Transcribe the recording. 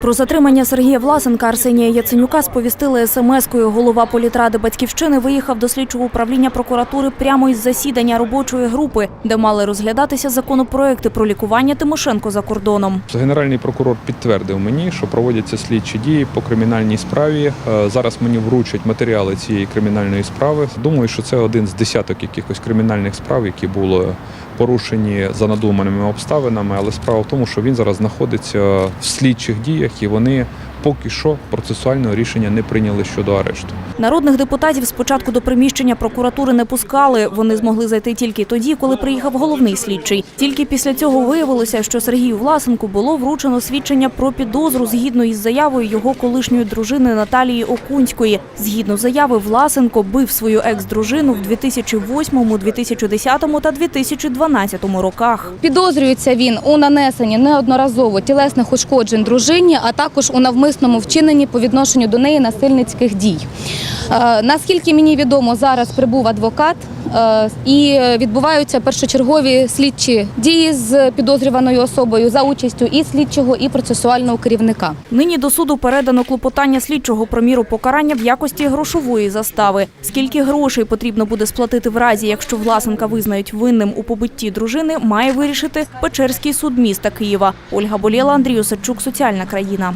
Про затримання Сергія Власенка Арсенія Яценюка сповістили смс-кою. Голова політради батьківщини виїхав до слідчого управління прокуратури прямо із засідання робочої групи, де мали розглядатися законопроекти про лікування Тимошенко за кордоном. Генеральний прокурор підтвердив мені, що проводяться слідчі дії по кримінальній справі. Е, Зараз мені вручать матеріали цієї кримінальної справи. Думаю, що це один з десяток якихось кримінальних справ, які були порушені за надуманими обставинами. Але справа в тому, що він зараз знаходиться в слідчих діях і вони поки що процесуального рішення не прийняли щодо арешту. Народних депутатів спочатку до приміщення прокуратури не пускали. Вони змогли зайти тільки тоді, коли приїхав головний слідчий. Тільки після цього виявилося, що Сергію Власенку було вручено свідчення про підозру згідно із заявою його колишньої дружини Наталії Окунської. Згідно заяви, Власенко бив свою екс-дружину в 2008, 2010 та 2012 роках. Підозрюється він у нанесенні неодноразово тілесних ушкоджень дружині, а також у навмисному вчиненні по відношенню до неї насильницьких дій. Е, Наскільки мені відомо, зараз прибув адвокат е, і відбуваються першочергові слідчі дії з підозрюваною особою за участю і слідчого, і процесуального керівника. Нині до суду передано клопотання слідчого про міру покарання в якості грошової застави. Скільки грошей потрібно буде сплатити в разі, якщо Власенка визнають винним у побитті дружини, має вирішити Печерський суд міста Києва. Ольга Болєла, Андрій Осадчук, Соціальна країна.